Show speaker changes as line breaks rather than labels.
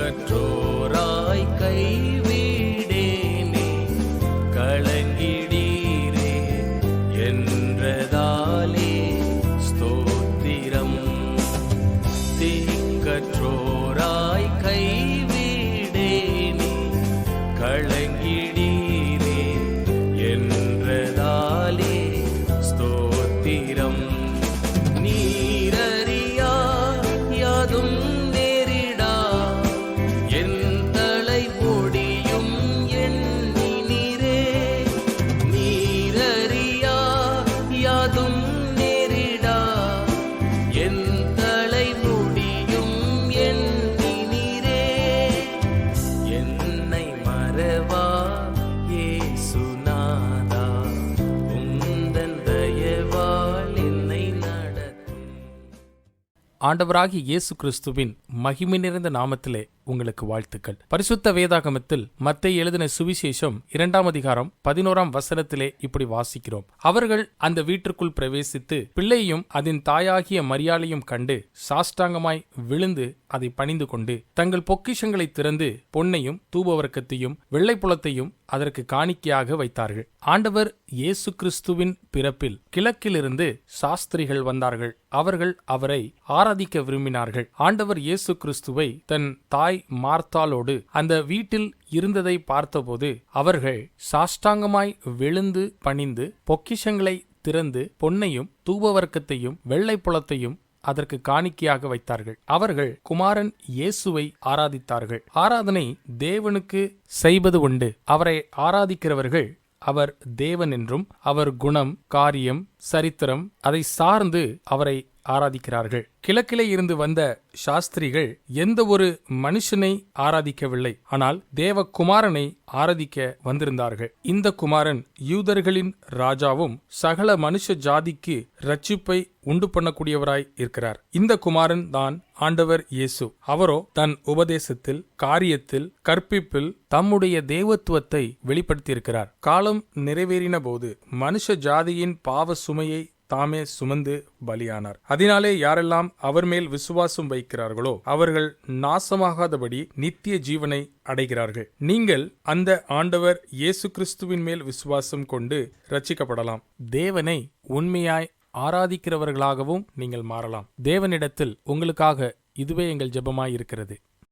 கற்றோராய் கைவிடேனே கலங்கிடீரே என்றதாலே ஸ்தோத்திரம். தீக்கற்றோராய் கைவிடேனே கலங்கிடீரே என்றதாலே ஸ்தோத்திரம். நீ
ஆண்டவராகிய இயேசு கிறிஸ்துவின் மகிமை நிறைந்த நாமத்திலே உங்களுக்கு வாழ்த்துக்கள். பரிசுத்த வேதாகமத்தில் மத்தை எழுதின சுவிசேஷம் இரண்டாம் அதிகாரம் பதினோராம் வசனத்திலே இப்படி வாசிக்கிறோம். அவர்கள் அந்த வீட்டிற்குள் பிரவேசித்து பிள்ளையும் அதன் தாயாகிய மரியாளையும் கண்டு சாஷ்டாங்கமாய் விழுந்து அதை பணிந்து கொண்டு தங்கள் பொக்கிஷங்களை திறந்து பொன்னையும் தூபவர்க்கத்தையும் வெள்ளைப்புலத்தையும் அதற்கு காணிக்கையாக வைத்தார்கள். ஆண்டவர் இயேசு கிறிஸ்துவின் பிறப்பில் கிழக்கிலிருந்து சாஸ்திரிகள் வந்தார்கள். அவர்கள் அவரை ஆராதிக்க விரும்பினார்கள். ஆண்டவர் இயேசு கிறிஸ்துவை தன் தாய் மார்த்தாலோடு அந்த வீட்டில் இருந்ததை பார்த்தபோது அவர்கள் சாஷ்டாங்கமாய் விழுந்து பணிந்து பொக்கிஷங்களை திறந்து பொன்னையும் தூபவர்க்கத்தையும் வெள்ளைப்புலத்தையும் அதற்கு காணிக்கையாக வைத்தார்கள். அவர்கள் குமாரன் இயேசுவை ஆராதித்தார்கள். ஆராதனை தேவனுக்கு செய்வது உண்டு. அவரை ஆராதிக்கிறவர்கள் அவர் தேவன் என்றும் அவர் குணம் காரியம் சரித்திரம் அதை சார்ந்து அவரை ஆராதிக்கிறார்கள். கிழக்கிலே இருந்து வந்த சாஸ்திரிகள் எந்த ஒரு மனுஷனை ஆராதிக்கவில்லை. ஆனால் தேவகுமாரனை ஆராதிக்க வந்திருந்தார்கள். இந்த குமாரன் யூதர்களின் ராஜாவும் சகல மனுஷ ஜாதிக்கு ரட்சிப்பை உண்டு பண்ணக்கூடியவராய் இருக்கிறார். இந்த குமாரன் தான் ஆண்டவர் இயேசு. அவரோ தன் உபதேசத்தில் காரியத்தில் கற்பிப்பில் தம்முடைய தேவத்துவத்தை வெளிப்படுத்தியிருக்கிறார். காலம் நிறைவேறின போது மனுஷ ஜாதியின் பாவ சுமையை தாமே சுமந்து பலியானார். அதனாலே யாரெல்லாம் அவர் மேல் விசுவாசம் வைக்கிறார்களோ அவர்கள் நாசமாகாதபடி நித்திய ஜீவனை அடைகிறார்கள். நீங்கள் அந்த ஆண்டவர் இயேசு கிறிஸ்துவின் மேல் விசுவாசம் கொண்டு ரட்சிக்கப்படலாம் தேவனை உண்மையாய் ஆராதிக்கிறவர்களாகவும் நீங்கள் மாறலாம். தேவனிடத்தில் உங்களுக்காக இதுவே எங்கள் ஜெபமாய் இருக்கிறது